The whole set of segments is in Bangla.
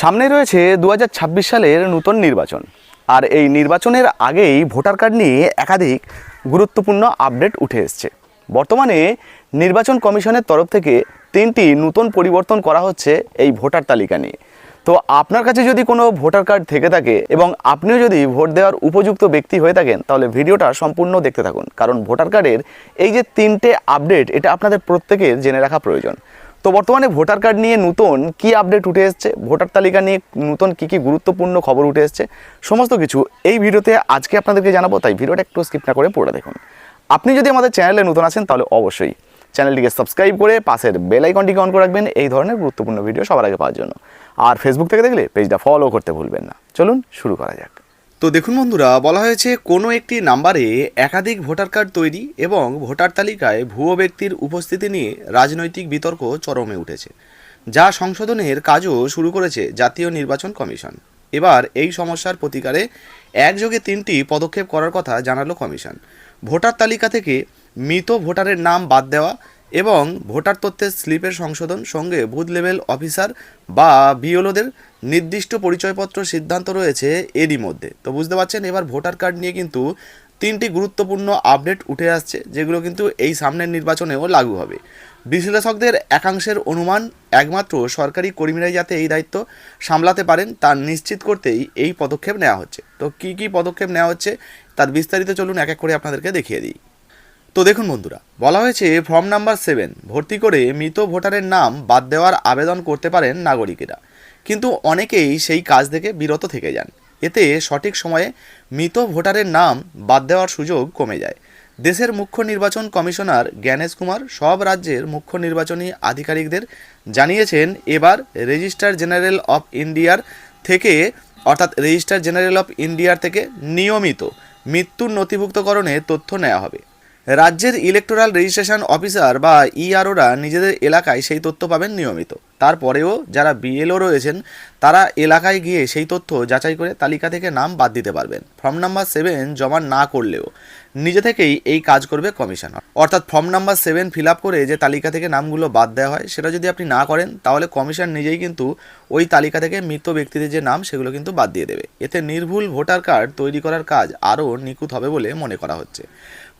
সামনে রয়েছে দু হাজার ছাব্বিশ সালের নূতন নির্বাচন। আর এই নির্বাচনের আগেই ভোটার কার্ড নিয়ে একাধিক গুরুত্বপূর্ণ আপডেট উঠে এসছে। বর্তমানে নির্বাচন কমিশনের তরফ থেকে তিনটি নতুন পরিবর্তন করা হচ্ছে এই ভোটার তালিকা নিয়ে। তো আপনার কাছে যদি কোনো ভোটার কার্ড থেকে থাকে এবং আপনিও যদি ভোট দেওয়ার উপযুক্ত ব্যক্তি হয়ে থাকেন, তাহলে ভিডিওটা সম্পূর্ণ দেখতে থাকুন। কারণ ভোটার কার্ডের এই যে তিনটে আপডেট, এটা আপনাদের প্রত্যেকের জেনে রাখা প্রয়োজন। তো বর্তমানে ভোটার কার্ড নিয়ে নতুন কি আপডেট উঠে এসছে? ভোটার তালিকা নিয়ে নতুন কি কি গুরুত্বপূর্ণ খবর উঠে এসছে? সমস্ত কিছু এই ভিডিওতে আজকে আপনাদেরকে জানাব, তাই ভিডিওটা একটু স্কিপ না করে পড়ে দেখুন। আপনি যদি আমাদের চ্যানেলে নতুন আছেন, তাহলে অবশ্যই চ্যানেলটিকে সাবস্ক্রাইব করে পাশের বেল আইকনটিকে অন করে রাখবেন এই ধরনের গুরুত্বপূর্ণ ভিডিও সবার আগে পাওয়ার জন্য। আর ফেসবুক থেকে দেখলে পেজটা ফলো করতে ভুলবেন না। চলুন শুরু করা যাক। তো দেখুন বন্ধুরা, বলা হয়েছে কোনো একটি নাম্বারে একাধিক ভোটার কার্ড তৈরি এবং ভোটার তালিকায় ভুয়ো ব্যক্তির উপস্থিতি নিয়ে রাজনৈতিক বিতর্ক চরমে উঠেছে, যা সংশোধনের কাজও শুরু করেছে জাতীয় নির্বাচন কমিশন। এবার এই সমস্যার প্রতিকারে একযোগে তিনটি পদক্ষেপ করার কথা জানালো কমিশন। ভোটার তালিকা থেকে মৃত ভোটারের নাম বাদ দেওয়া এবং ভোটার তথ্যের স্লিপের সংশোধন সঙ্গে বুথ লেভেল অফিসার বা বিওলোদের নির্দিষ্ট পরিচয়পত্র সিদ্ধান্ত রয়েছে এরই মধ্যে। তো বুঝতে পারছেন, এবার ভোটার কার্ড নিয়ে কিন্তু তিনটি গুরুত্বপূর্ণ আপডেট উঠে আসছে, যেগুলো কিন্তু এই সামনের নির্বাচনেও লাগু হবে। বিশ্লেষকদের একাংশের অনুমান, একমাত্র সরকারি কর্মীরাই যাতে এই দায়িত্ব সামলাতে পারেন, তা নিশ্চিত করতেই এই পদক্ষেপ নেওয়া হচ্ছে। তো কী কী পদক্ষেপ নেওয়া হচ্ছে, তার বিস্তারিত চলুন এক এক করে আপনাদেরকে দেখিয়ে দিই। তো দেখুন বন্ধুরা, বলা হয়েছে ফর্ম নাম্বার সেভেন, ভর্তি করে মৃত ভোটারের নাম বাদ দেওয়ার আবেদন করতে পারেন নাগরিকেরা। কিন্তু অনেকেই সেই কাজ থেকে বিরত থেকে যান। এতে সঠিক সময়ে মৃত ভোটারের নাম বাদ দেওয়ার সুযোগ কমে যায়। দেশের মুখ্য নির্বাচন কমিশনার জ্ঞানেশ কুমার সব রাজ্যের মুখ্য নির্বাচনী আধিকারিকদের জানিয়েছেন, এবার রেজিস্ট্রার জেনারেল অফ ইন্ডিয়ার থেকে, অর্থাৎ রেজিস্ট্রার জেনারেল অফ ইন্ডিয়ার থেকে নিয়মিত মৃত্যুর নথিভুক্তকরণে তথ্য নেওয়া হবে। রাজ্যের ইলেকটোরাল রেজিস্ট্রেশন অফিসার বা ইআরওরা নিজেদের এলাকায় সেই তথ্য পাবেন নিয়মিত। তারপরেও যারা বিএলও রয়েছেন, তারা এলাকায় গিয়ে সেই তথ্য যাচাই করে তালিকা থেকে নাম বাদ দিতে পারবেন। ফর্ম নাম্বার সেভেন জমা না করলেও নিজে থেকেই এই কাজ করবে কমিশন অর্থাৎ form number seven fill up করে যে তালিকা থেকে নামগুলো বাদ দেওয়া হয়, সেটা যদি আপনি না করেন, তাহলে কমিশন নিজেই কিন্তু ওই তালিকা থেকে মৃত ব্যক্তিদের যে নাম, সেগুলো কিন্তু বাদ দিয়ে দেবে। এতে নির্ভুল ভোটার কার্ড তৈরি করার কাজ আরও নিখুঁত হবে বলে মনে করা হচ্ছে।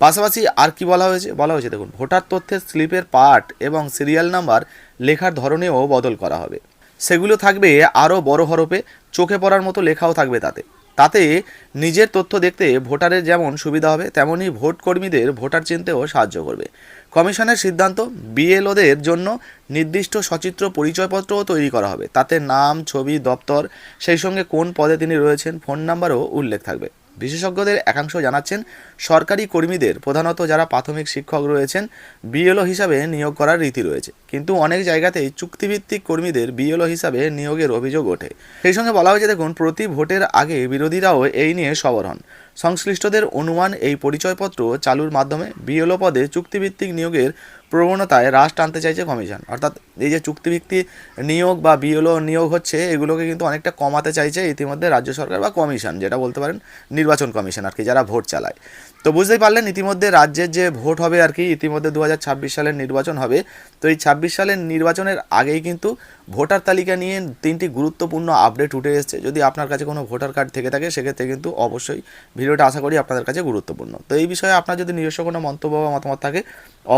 পাশাপাশি আর কি বলা হয়েছে? বলা হয়েছে, দেখুন, ভোটার তথ্যের স্লিপের পার্ট এবং সিরিয়াল নাম্বার লেখার ধরনেও বদল করা হবে। সেগুলো থাকবে আরও বড় হরফে চোখে পড়ার মতো লেখাও থাকবে তাতে। তাতে নিজের তথ্য দেখতে ভোটারের যেমন সুবিধা হবে তেমনই ভোট কর্মীদের ভোটার চিনতেও সাহায্য করবে। কমিশনের সিদ্ধান্ত, বিএলওদের জন্য নির্দিষ্ট সচিত্র পরিচয়পত্রও তৈরি করা হবে। তাতে নাম, ছবি, দপ্তর, সেই সঙ্গে কোন পদে তিনি রয়েছেন, ফোন নাম্বারও উল্লেখ থাকবে। বিশেষজ্ঞদের একাংশ জানাচ্ছেন, সরকারি কর্মীদের প্রধানত যারা প্রাথমিক শিক্ষক রয়েছেন, বিএলও হিসাবে নিয়োগ করার রীতি রয়েছে। কিন্তু অনেক জায়গাতেই চুক্তিভিত্তিক কর্মীদের বিএলও হিসাবে নিয়োগের অভিযোগ ওঠে। সেই সঙ্গে বলা হয়েছে, দেখুন, প্রতি ভোটের আগে বিরোধীরাও এই নিয়ে সবর হন। সংশ্লিষ্টদের অনুমান এই পরিচয়পত্র চালুর মাধ্যমে বিএলও পদে চুক্তিভিত্তিক নিয়োগের প্রবণতায় হ্রাস টানতে চাইছে কমিশন। অর্থাৎ এই যে চুক্তিভিত্তিক নিয়োগ বা বিএলও নিয়োগ হচ্ছে, এগুলোকে কিন্তু অনেকটা কমাতে চাইছে ইতিমধ্যে রাজ্য সরকার বা কমিশন, যেটা বলতে পারেন নির্বাচন কমিশন আর কি, যারা ভোট চালায়। তো বুঝতেই পারলেন, ইতিমধ্যে রাজ্যের যে ভোট হবে আর কি, ইতিমধ্যে দু হাজার ছাব্বিশ সালের নির্বাচন হবে। তো এই সালের নির্বাচনের আগেই কিন্তু ভোটার তালিকা নিয়ে তিনটি গুরুত্বপূর্ণ আপডেট উঠে এসেছে। যদি আপনার কাছে কোনো ভোটার কার্ড থেকে থাকে, সেক্ষেত্রে কিন্তু অবশ্যই ভিডিওটা আশা করি আপনাদের কাছে গুরুত্বপূর্ণ। তো এই বিষয়ে আপনার যদি নিজস্ব কোনো মন্তব্য বা মতামত থাকে,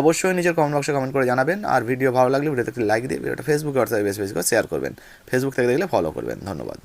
অবশ্যই নিজের কমেন্ট বক্সে কমেন্ট করে জানাবেন। আর ভিডিও ভালো লাগলে ভিডিওতে লাইক দিয়ে ভিডিওটা ফেসবুকে অর্থাৎ বেশি বেশি করে শেয়ার করবেন। ফেসবুক থেকে দেখলে ফলো করবেন। ধন্যবাদ।